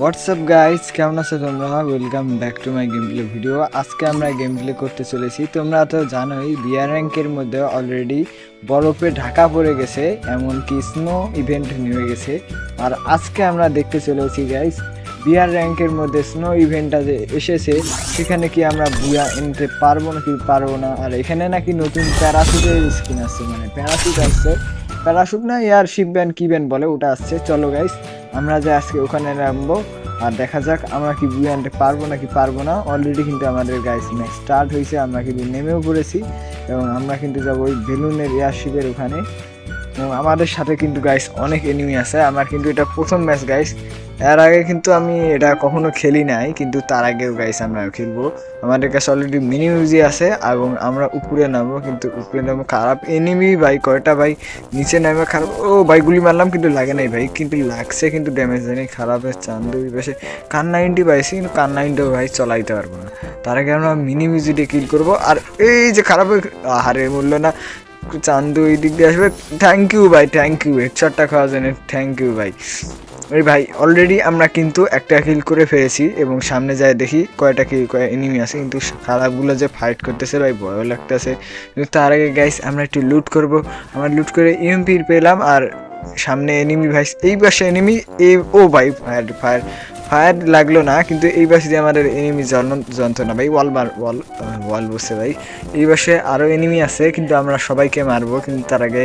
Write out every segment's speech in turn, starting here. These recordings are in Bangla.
হোয়াটসঅ্যাপ গাইস কেমন আছো তোমরা? Welcome back to my game play video আজকে আমরা গেম প্লে করতে চলেছি। তোমরা তো জানোই বিয়ার র্যাঙ্কের মধ্যে অলরেডি বরফে ঢাকা পড়ে গেছে, এমনকি স্নো ইভেন্ট নেমে গেছে। আর আজকে আমরা দেখতে চলেছি গাইস বিয়ার র্যাঙ্কের মধ্যে স্নো ইভেন্টটা যে এসেছে। সেখানে কি আমরা বুয়া এনতে পারব নাকি পারব না? আর এখানে নাকি নতুন প্যারাশুটের স্কিন আসছে মানে প্যারাশুট আসছে। প্যারাশুট না এয়ার শিপ ব্যান্ড কি ব্যান্ড বলে, ওটা আসছে। চলো গাইস আমরা যে আজকে ওখানে নামবো, আর দেখা যাক আমরা কি বি আনতে পারব নাকি পারব না। অলরেডি কিন্তু আমাদের গাইস ম্যাচ স্টার্ট হয়েছে, আমরা কিন্তু নেমেও পড়েছি এবং আমরা কিন্তু যাব ওই বেলুনের এয়ারশিপের ওখানে। এবং আমাদের সাথে কিন্তু গাইস অনেক এনিমি আছে। আমার কিন্তু এটা প্রথম ম্যাচ গাইস এর আগে কিন্তু আমি এটা কখনো খেলি নাই, কিন্তু তার আগেও গাইস আমরা খেলব। আমাদের কাছে অলরেডি মিনি মিউজি আছে এবং আমরা উপরে নামবো, কিন্তু উপরে নামবো খারাপ। এনিমি ভাই, কয়টা ভাই? নিচে নামে খারাপ। ও ভাই, গুলি মারলাম কিন্তু লাগে নাই ভাই, কিন্তু লাগছে, কিন্তু ড্যামেজ দেয়নি খারাপের চান্দু বেশি কান নাইনটি পাইছি, কিন্তু কান নাইনটিও ভাই চলাইতে পারব না। তার আগে আমরা মিনি মিউজিটে কিল করব। আর এই যে খারাপ হারে মূল্য না, চান্দু এই দিক দিয়ে আসবে। থ্যাংক ইউ ভাই থ্যাংক ইউ হেডশটটা খাওয়ার জন্য থ্যাংক ইউ ভাই। ওই ভাই অলরেডি আমরা কিন্তু একটা কিল করে ফেলেছি এবং সামনে যায় দেখি কয়টা কিল কয় এনিমি আছে। কিন্তু খারাপগুলো যে ফাইট করতেছে ভাই, ভয়ও লাগতেছে। কিন্তু তার আগে গাইস আমরা একটু লুট করব। আমরা লুট করে ইএমপি পেলাম আর সামনে এনিমি ভাই, এই পাশে এনিমি এই, ও ভাই ফায়ার ফায়ার ফায়ার লাগল না, কিন্তু এই পাশে যে আমাদের এনিমি যন্ত্রণা, ভাই ওয়াল মার ওয়াল ওয়াল বসে, ভাই। এই পাশে আরও এনিমি আছে, কিন্তু আমরা সবাইকে মারবো, কিন্তু তার আগে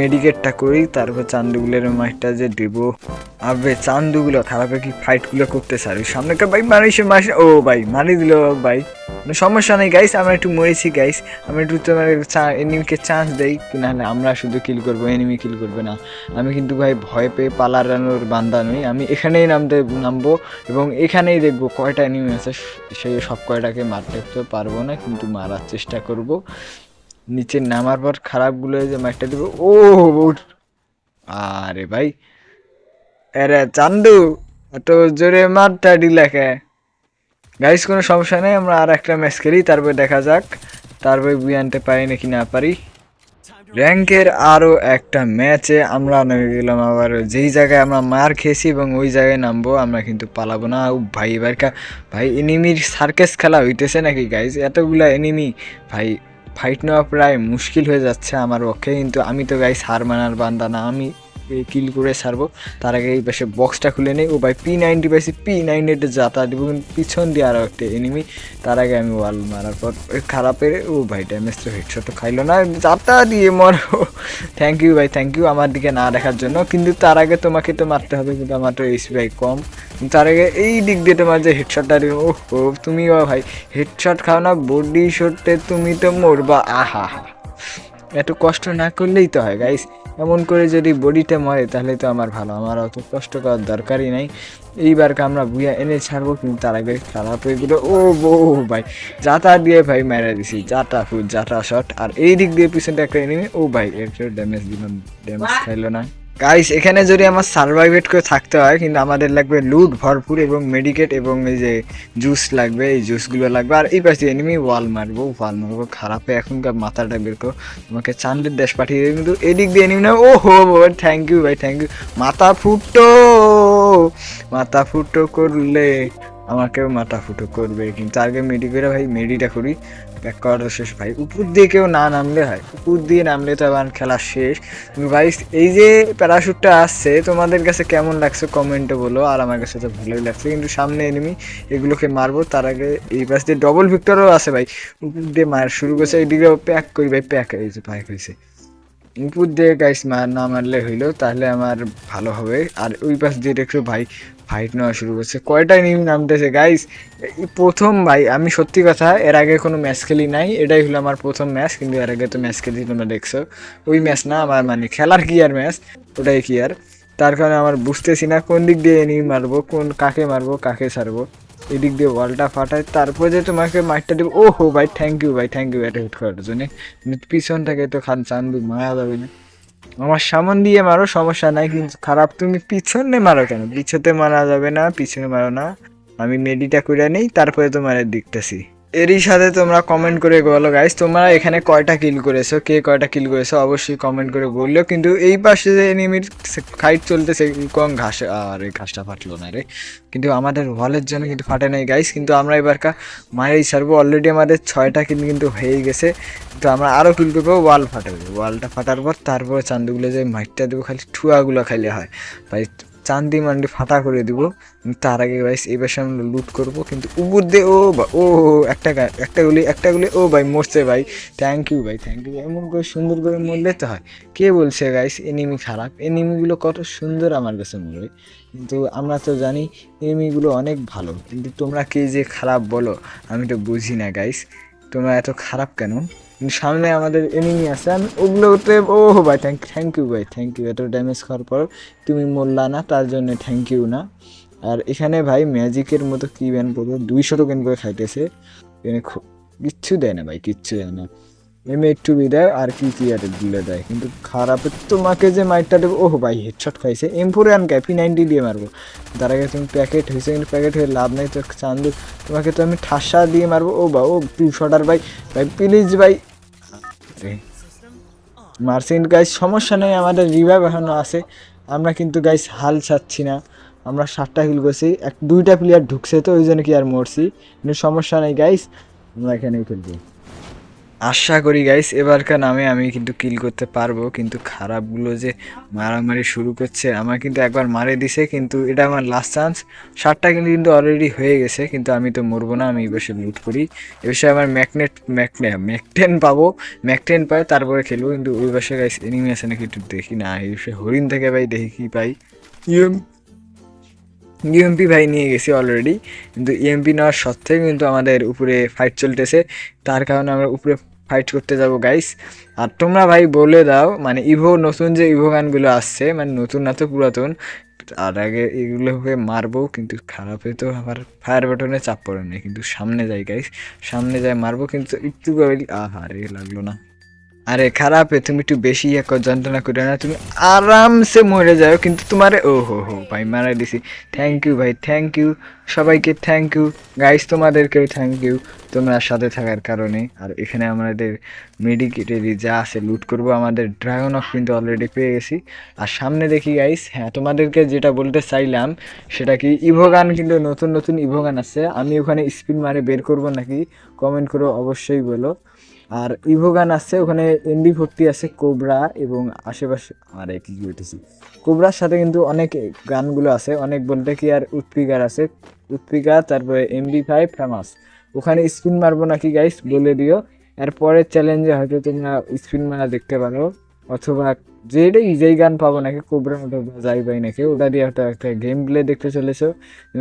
মেডিকেটটা করি, তারপর চান্দুগুলের মাইটটা যে দেবো। আবে, চান্দুগুলো, খারাপে কি ফাইটগুলো করতে চাই? সামনেকার ভাই মারিস মারিস ও, ভাই, মারি দিল, ভাই। সমস্যা নেই গাইস আমরা একটু মরেছি গাইস আমরা একটু তোমার এনিমিকে চান্স দেই নাহলে আমরা শুধু কিল করব এনিমি কিল করবে না। আমি কিন্তু, ভাই, ভয় পেয়ে পালানোর বান্দা নই। আমি এখানেই নামতে নামবো এবং এখানেই দেখব কয়টা এনিমি আছে, সেই সব কয়টাকে মারতে পারব না, কিন্তু মারার চেষ্টা করব। নিচে নামার পর খারাপগুলো যে মারটা দেবো, ও আরে ভাই। আরে চান্দু, এত জোরে মারটা ডিলাকে গাইস কোনো সমস্যা নেই, আমরা আর একটা ম্যাচ খেলি, তারপর দেখা যাক, তারপরে বুয়ে আনতে পারি নাকি না পারি। র্যাঙ্কের আরও একটা ম্যাচে আমরা নেমে গেলাম আবার যেই জায়গায় আমরা মার খেয়েছি এবং ওই জায়গায় নামবো, আমরা কিন্তু পালাবো না। ভাই, এবার ভাই, এনিমির সার্কেস খেলা হইতেছে নাকি গাইজ এতগুলা এনিমি ভাই ফাইট নেওয়া প্রায় মুশকিল হয়ে যাচ্ছে আমার পক্ষে, কিন্তু আমি তো গাইস হার মানার বান্দা না। আমি কিল করে ছাড়বো। তার আগে এই পাশে বক্সটা খুলে নেই। ও ভাই পি নাইনটি পাইছি পি নাইনটি যাতা দিব কিন্তু পিছন দিয়ে আরও একটা এনিমি তার আগে আমি ওয়াল মারার পর খারাপের, ও ভাই ড্যামেজ তো হেডশট খাইলো না। যাতা দিয়ে মর থ্যাংক ইউ ভাই থ্যাংক ইউ আমার দিকে না দেখার জন্য। কিন্তু তার আগে তোমাকে তো মারতে হবে কিন্তু আমার তো এইচ ভাই কম। তার আগে এই দিক দিয়ে তোমার যে হেডশটটা ও ও তুমিও ভাই হেডশট খাও না বডি শটে তুমি তো মরবা। আহা এত কষ্ট না করলেই তো হয় গাইস এমন করে যদি বডিটা মরে তাহলে তো আমার ভালো। আমার অত কষ্ট করার দরকারই নাই। এইবারকে আমরা বুয়া এনে ছাড়বো কিন্তু তার আগে খারাপ হয়ে গেলো। ও বো ভাই যাতা দিয়ে ভাই মেরে দিছি। যাতা ফুট যাতা শট। আর এই দিক দিয়ে পিছনটা একটা এনিমি ও ভাই এর ড্যামেজ দিল ড্যামেজ খাইলো না। গাইস এখানে যদি আমার সার্ভাইভেট করে থাকতে হয়, কিন্তু আমাদের লাগবে লুট ভরপুর এবং মেডিকেট এবং এই যে জুস লাগবে, এই জুসগুলো লাগবে। আর এই পাশে এনিমি ওয়াল মারবো ওয়াল মারবো, খারাপে এখনকার মাথাটা বের করো। তোমাকে চান্দের দেশ পাঠিয়ে দেবে, কিন্তু এদিক দিয়ে এনিমি না ও হো থ্যাংক ইউ ভাই থ্যাংক ইউ মাথা ফুটো মাথা ফুটো করলে আমাকেও মাথা ফুটো করবে, কিন্তু আগে মেডি করে ভাই মেডিটা করি ব্যাক করাটা শেষ। ভাই, উপর দিয়ে কেউ না নামলে হয়, উপর দিয়ে নামলে তো আবার খেলা শেষ। ভাই, এই যে প্যারাশুটটা আসছে, তোমাদের কাছে কেমন লাগছে কমেন্টে বলো, আর আমার কাছে তো ভালোই লাগছে। কিন্তু সামনে এনিমি এগুলোকে মারবো, তার আগে এই পাশ দিয়ে ডবল ভিক্টরও আছে ভাই। উপর দিয়ে মার, শুরু করছে এইদিকে প্যাক করি ভাই প্যাক হয়েছে প্যাক হয়েছে উপর দিয়ে গাইস মার না মারলে হইল, তাহলে আমার ভালো হবে। আর ওই পাশ দিয়ে একটু ভাই ফাইট নেওয়া শুরু করছে। কয়টা নিউ নামতেছে গাইস প্রথম ভাই, আমি সত্যি কথা, এর আগে কোনো ম্যাচ খেলি নাই, এটাই হলো আমার প্রথম ম্যাচ কিন্তু এর আগে তো ম্যাচ খেলি তোমরা দেখছ। ওই ম্যাচ না, আমার মানে খেলার কি আর ম্যাচ ওটাই কি আর? তার কারণে আমার বুঝতেছি না কোন দিক দিয়ে এনিমি মারবো, কোন কাকে মারবো, কাকে ছাড়বো। এদিক দিয়ে বলটা ফাটায় তারপরে যে তোমাকে মারটা দেবো ও ভাই থ্যাংক ইউ ভাই থ্যাংক ইউ এটা হিট করার জন্য। পিছন থেকে তো খান চান্দু মারা যাবে না। আমার সামন দিয়ে মারো, সমস্যা নাই, কিন্তু খারাপ তুমি পিছনে মারো কেন? পিছতে মারা যাবে না, পিছনে মারো না। আমি মেডিটা করে নেই, তারপরে তোমার দেখতেছি এরই সাথে তোমরা কমেন্ট করে বলো গাইস তোমরা এখানে কয়টা কিল করেছ, কে কয়টা কিল করেছ, অবশ্যই কমেন্ট করে বলল কিন্তু এই পাশে যে এনিমির ফাইট চলতেছে কম ঘাস, আর এই ঘাসটা ফাটলো না রে। কিন্তু আমাদের ওয়ালের জন্য কিন্তু ফাটে নাই গাইস কিন্তু আমরা এবার কা মারেই ছাড়বো। অলরেডি আমাদের ছয়টা কিল কিন্তু হয়ে গেছে তো আমরা আরও কিল করব ওয়াল ফাটাবো। ওয়ালটা ফাটার পর তারপর চান্দুগুলো যে মাইটটা দেবো, খালি ঠুয়াগুলো খাইলে হয়। ভাই চান্দি মান্ডি ফাটা করে দিব। তার আগে ভাই এই পাশে আমরা লুট করব। কিন্তু উপর দিয়ে ও বা- ও, একটা একটা গুলি একটা গুলি, ও ভাই মরছে ভাই। থ্যাংক ইউ ভাই থ্যাংক ইউ এমন করে সুন্দর করে মরলে তো হয়। কে বলছে গাইস এনিমি খারাপ। এনিমিগুলো কত সুন্দর আমার কাছে মনে কিন্তু আমরা তো জানি এনিমিগুলো অনেক ভালো। কিন্তু তোমরা কে যে খারাপ বলো, আমি তো বুঝি না গাইস তোমরা এত খারাপ কেন? সামনে আমাদের এনিমি আছে। আমি ওগুলোতে, ও ভাই থ্যাংক থ্যাংক ইউ ভাই থ্যাংক ইউ এত ড্যামেজ খাওয়ার পর তুমি মরলা না, তার জন্য থ্যাংক ইউ না। আর এখানে ভাই ম্যাজিকের মতো কী ব্যান করব দুইশো টোকেন করে খাইতেছে। এখানে কিচ্ছু দেয় না ভাই, কিচ্ছু দেয় না। এমনি একটু দেয় আর কি কি আর দিলে দেয় কিন্তু খারাপের তোমাকে যে মাইকটা দেবো ওহ ভাই হেডশট খাইছে। এম ফোরে আন ক্যাপি নাইনটি দিয়ে মারবো। তার আগে তুমি প্যাকেট হয়েছে কিন্তু প্যাকেট হয়ে লাভ নাই তো চান্দু। তোমাকে তো আমি ঠাসা দিয়ে মারবো। ও বা ও টু শটার ভাই। ভাই প্লিজ ভাই। মার্সেন্ট গাইস সমস্যা নেই আমাদের রিভাইভ এখনও আছে। আমরা কিন্তু গাইস হাল ছাড়ছি না। আমরা সাতটা কিল করছি। এক দুইটা প্লেয়ার ঢুকছে তো ওই জন্য কি আর মরছি? কিন্তু সমস্যা নেই গাইস আমরা এখানেই খেলব আশা করি গাইস এবারকার নামে আমি কিন্তু কিল করতে পারব, কিন্তু খারাপগুলো যে মারামারি শুরু করছে আমার কিন্তু একবার মারে দিছে, কিন্তু এটা আমার লাস্ট চান্স ষাটটা কিন্তু কিন্তু অলরেডি হয়ে গেছে, কিন্তু আমি তো মরবো না, আমি এই বসে লুট করি। এ বিষয়ে আমার ম্যাকনেট ম্যাকনে ম্যাকটেন পাবো ম্যাকটেন পাই, তারপরে খেলব, কিন্তু ওই বসে গাইস এনিমি আছে নাকি একটু দেখি না, এই বিষয়ে হরিণ থেকে ভাই দেখি কি পাই। ইউএম ইউএমপি ভাই নিয়ে গেছি অলরেডি কিন্তু ইএমপি নেওয়ার সত্ত্বেও কিন্তু আমাদের উপরে ফাইট চলতেছে। তার কারণে আমরা উপরে ফাইট করতে যাব গাইস আর তোমরা ভাই বলে দাও মানে ইভো নতুন যে ইভো গানগুলো আসছে মানে নতুন না তো পুরাতন আর আগে এগুলোকে মারবো, কিন্তু খারাপে তো আবার ফায়ার বাটনে চাপ পড়ে নেই কিন্তু সামনে যাই গাইস সামনে যাই মারবো, কিন্তু একটু আহা রে লাগল না। আরে খারাপে, তুমি একটু বেশি এক যন্ত্রণা করে না। তুমি আরামসে মরে যাও, কিন্তু তোমারে ও হো হো, ভাই মারা দিছি। থ্যাংক ইউ ভাই থ্যাংক ইউ সবাইকে থ্যাংক ইউ গাইস তোমাদেরকেও থ্যাংক ইউ তোমরা সাথে থাকার কারণে। আর এখানে আমাদের মেডিকেটেরই যা আছে লুট করব, আমাদের ড্রাগন অফ কিন্তু অলরেডি পেয়ে গেছি। আর সামনে দেখি গাইস হ্যাঁ তোমাদেরকে যেটা বলতে চাইলাম, সেটা কি, ইভোগান কিন্তু নতুন নতুন ইভোগান আছে। আমি ওখানে স্পিন মারে বের করব নাকি? কমেন্ট করে অবশ্যই বলো। আর ইভো গান আছে, ওখানে এমবি ভর্তি আছে কোবরা এবং আশেপাশে আর কি উঠেছি কোবরার সাথে কিন্তু অনেক গানগুলো আছে, অনেক বলতে কি আর উৎপিকার আছে। উৎপিকা তারপরে এমবি ফাইভ ফেমাস ওখানে স্পিন মারবো নাকি গাইস বলে দিও। এরপরের চ্যালেঞ্জে হয়তো তোমরা স্পিন মারা দেখতে পারো। অথবা যে যেটাই যেই গান পাবো নাকি কোবরা অথবা যাই ভাই নাকি, ওটা দিয়ে হয়তো একটা গেম প্লে দেখতে চলেছো।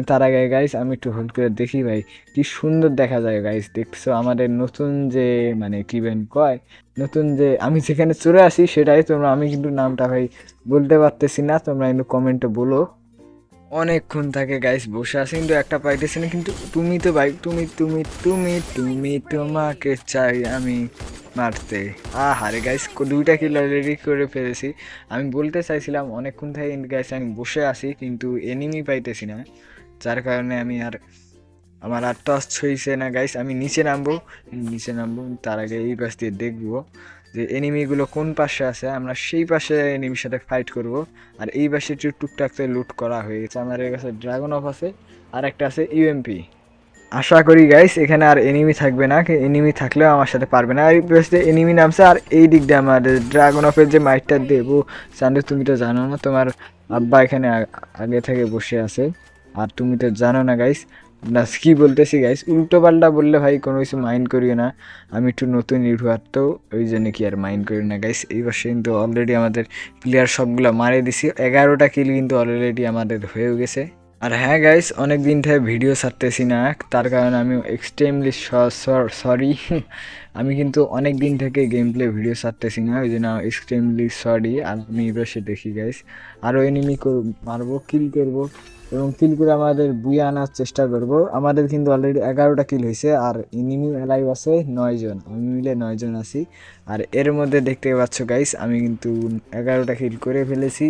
তার আগে গাইস আমি একটু হোল্ড করে দেখি ভাই, কি সুন্দর দেখা যায় গাইস দেখছ? আমাদের নতুন যে মানে কি বেন কয়? নতুন যে, আমি যেখানে চলে আসি সেটাই তোমরা, আমি কিন্তু নামটা ভাই বলতে পারতেছি না, তোমরা কিন্তু কমেন্টে বলো। অনেকক্ষণ থাকে গাইস বসে আছি, কিন্তু একটা পাইতেছি না, কিন্তু তুমি তো ভাই, তুমি তুমি তুমি তুমি তোমাকে চাই আমি। মারতে। আহারে গাইস দুইটা কিল অলরেডি করে ফেলেছি। আমি বলতে চাইছিলাম, অনেকক্ষণ থেকে গাইস আমি বসে আছি, কিন্তু এনিমি পাইতেছি না। যার কারণে আমি আর আমার আর টস ছইছে না গাইস আমি নিচে নামবো নিচে নামবো, তার আগে এই পাশ দিয়ে দেখব যে এনিমিগুলো কোন পাশে আছে। আমরা সেই পাশে এনিমির সাথে ফাইট করব। আর এই পাশে একটু টুকটাকতে লুট করা হয়ে গেছে। আমাদের কাছে ড্রাগন অফ আছে আর একটা আছে ইউএমপি আশা করি গাইস এখানে আর এনিমি থাকবে না এনিমি থাকলেও আমার সাথে পারবে না। আর পাশে এনিমি নামছে, আর এই দিক দিয়ে আমাদের ড্রাগন অফের যে মাইকটা দেবো চান্দু তুমি তো জানো না, তোমার আব্বা এখানে আগে থেকে বসে আছে। আর তুমি তো জানো না গাইস না কি বলতেছি গাইস উল্টো পাল্টা বললে ভাই কোনো কিছু মাইন্ড করিও না। আমি একটু নতুন ইউটিউবার, তো ওই জন্য কি আর মাইন্ড করি না গাইস এই বছর কিন্তু অলরেডি আমাদের প্লেয়ার সবগুলো মারে দিছি। এগারোটা কিল কিন্তু অলরেডি আমাদের হয়েও গেছে। আর হ্যাঁ গাইস অনেক দিন থেকে ভিডিও ছাড়তেছি না, তার কারণে আমি এক্সট্রিমলি সরি আমি কিন্তু অনেক দিন থেকে গেম প্লে ভিডিও ছাড়তেছি না, ওই জন্য এক্সট্রিমলি সরি আর আমি এবার দেখি গাইস আরও এনিমি মারবো কিল করব এবং কিল করে আমাদের বুয়ে আনার চেষ্টা করব। আমাদের কিন্তু অলরেডি এগারোটা কিল হয়েছে আর এনিমি অ্যালাইভ আছে নয়জন আমি মিলে নয়জন আছি। আর এর মধ্যে দেখতে পাচ্ছ গাইস আমি কিন্তু এগারোটা কিল করে ফেলেছি।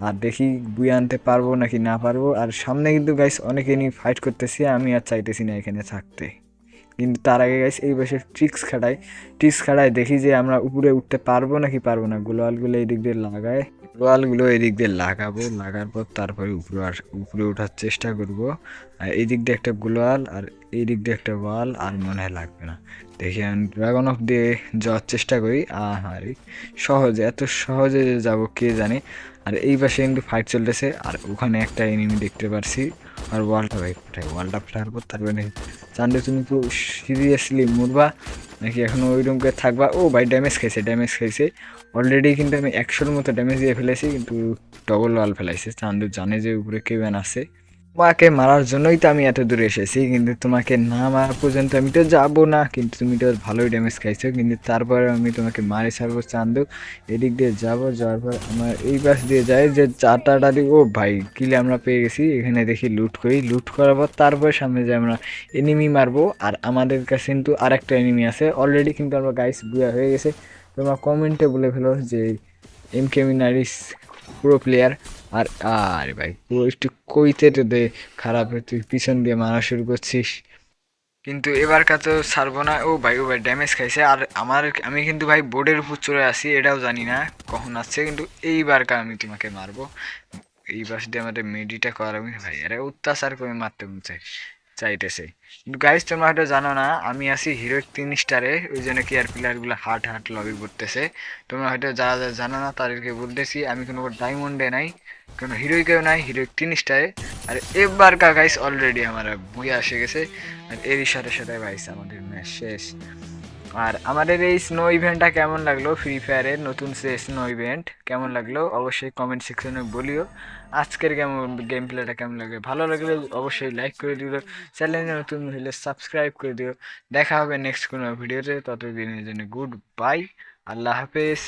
আর দেখি বুয়ে আনতে পারব নাকি না পারব। আর সামনে কিন্তু গাইস অনেক এনিমি ফাইট করতেছি, আমি আর চাইতেছি না এখানে থাকতে। কিন্তু তার আগে গাইস এই বসে ট্রিক্স খাটাই ট্রিক্স খাটাই দেখি যে আমরা উপরে উঠতে পারব নাকি পারব না। গ্লোয়ালগুলো এই দিক দিয়ে লাগায়। গ্লোয়ালগুলো এই দিক দিয়ে লাগাবো, লাগার পর তারপরে উপরে উপরে ওঠার চেষ্টা করব। আর এই দিক দিয়ে একটা গ্লোয়াল আর এই দিক দিয়ে একটা ওয়াল আর মনে হয় লাগবে না। দেখি আমি ড্রাগন অফ দিয়ে যাওয়ার চেষ্টা করি। আর সহজে, এত সহজে যাব, কে জানে? আর এই পাশে কিন্তু ফাইট চলতেছে, আর ওখানে একটা এনিমি দেখতে পারছি। আর ওয়ালটা ভাই ফাটাই ওয়ালটা ফাটার পর তারপরে চান্দে তুমি তো সিরিয়াসলি মরবা, নাকি এখনও ওই রুম করে থাকবা? ও ভাই ড্যামেজ খাইছে ড্যামেজ খাইছে। অলরেডি কিন্তু আমি একশোর মতো ড্যামেজ দিয়ে ফেলেছি, কিন্তু ডবল ওয়াল ফেলাইছে। চান্দু জানে যে উপরে কেউ আছে। তোমাকে মারার জন্যই তো আমি এত দূরে এসেছি, কিন্তু তোমাকে না মারা পর্যন্ত আমি তো যাব না, কিন্তু তুমি তো ভালোই ড্যামেজ খাইছো, কিন্তু তারপরে আমি তোমাকে মারি ছাড়বো চান্দু। এদিক দিয়ে যাব, যাওয়ার পর আমার এই পাশ দিয়ে যায় যে চারটা দিক ও ভাই কিলে আমরা পেয়ে গেছি, এখানে দেখি লুট করি। লুট করার পর তারপর সামনে যে আমরা এনিমি মারবো, আর আমাদের কাছে কিন্তু আরেকটা এনিমি আছে। অলরেডি কিন্তু আমরা গাইস বুয়া হয়ে গেছে। তোমরা কমেন্টে বলে ফেলো যে এম কে মিনারিস পুরো প্লেয়ার আর, আরে ভাই, পুরো একটু কইতে দে, খারাপ, তুই পিছন দিয়ে মারা শুরু করছিস। কিন্তু এবার তো ছাড়বো না। ও ভাই ও ভাই ড্যামেজ খাইছে। আর আমার, আমি কিন্তু ভাই বোর্ডের উপর চলে আসি এটাও জানি না কখন আসছে। কিন্তু এইবারকা আমি তোমাকে মারবো। এইবার দিয়ে আমাদের মেডিটা করাবি। ভাই, আরে অত্যাচার করে মারতে চাই চাইতেছে। কিন্তু গাইজ তোমরা হয়তো জানো না, আমি আছি হিরো তিন স্টারে ওই জন্য কি আর প্লেয়ারগুলো হার্ট হার্ট লবি করতেছে। তোমরা হয়তো যারা যারা জানো না, তাদেরকে বলতেছি, আমি কোনো ডায়মন্ডে নাই, কোনো হিরোইকেও নাই হিরো তিন স্টারে আর এবার কা গাইস অলরেডি আমার বুয়ে এসে গেছে। আর এরই সাথে সাথে ভাইস আমাদের ম্যাচ শেষ। আর আমাদের এই স্নো ইভেন্টটা কেমন লাগল? ফ্রি ফায়ারের নতুন সে স্নো ইভেন্ট কেমন লাগল? অবশ্যই কমেন্ট সেকশনে বলিও। আজকের কেমন গেম প্লেটা কেমন লাগবে ভালো লাগলে অবশ্যই লাইক করে দিও। চ্যানেলে নতুন হলে সাবস্ক্রাইব করে দিও। দেখা হবে নেক্সট কোনো ভিডিওতে ততদিনের জন্য গুড বাই আল্লাহ হাফেজ।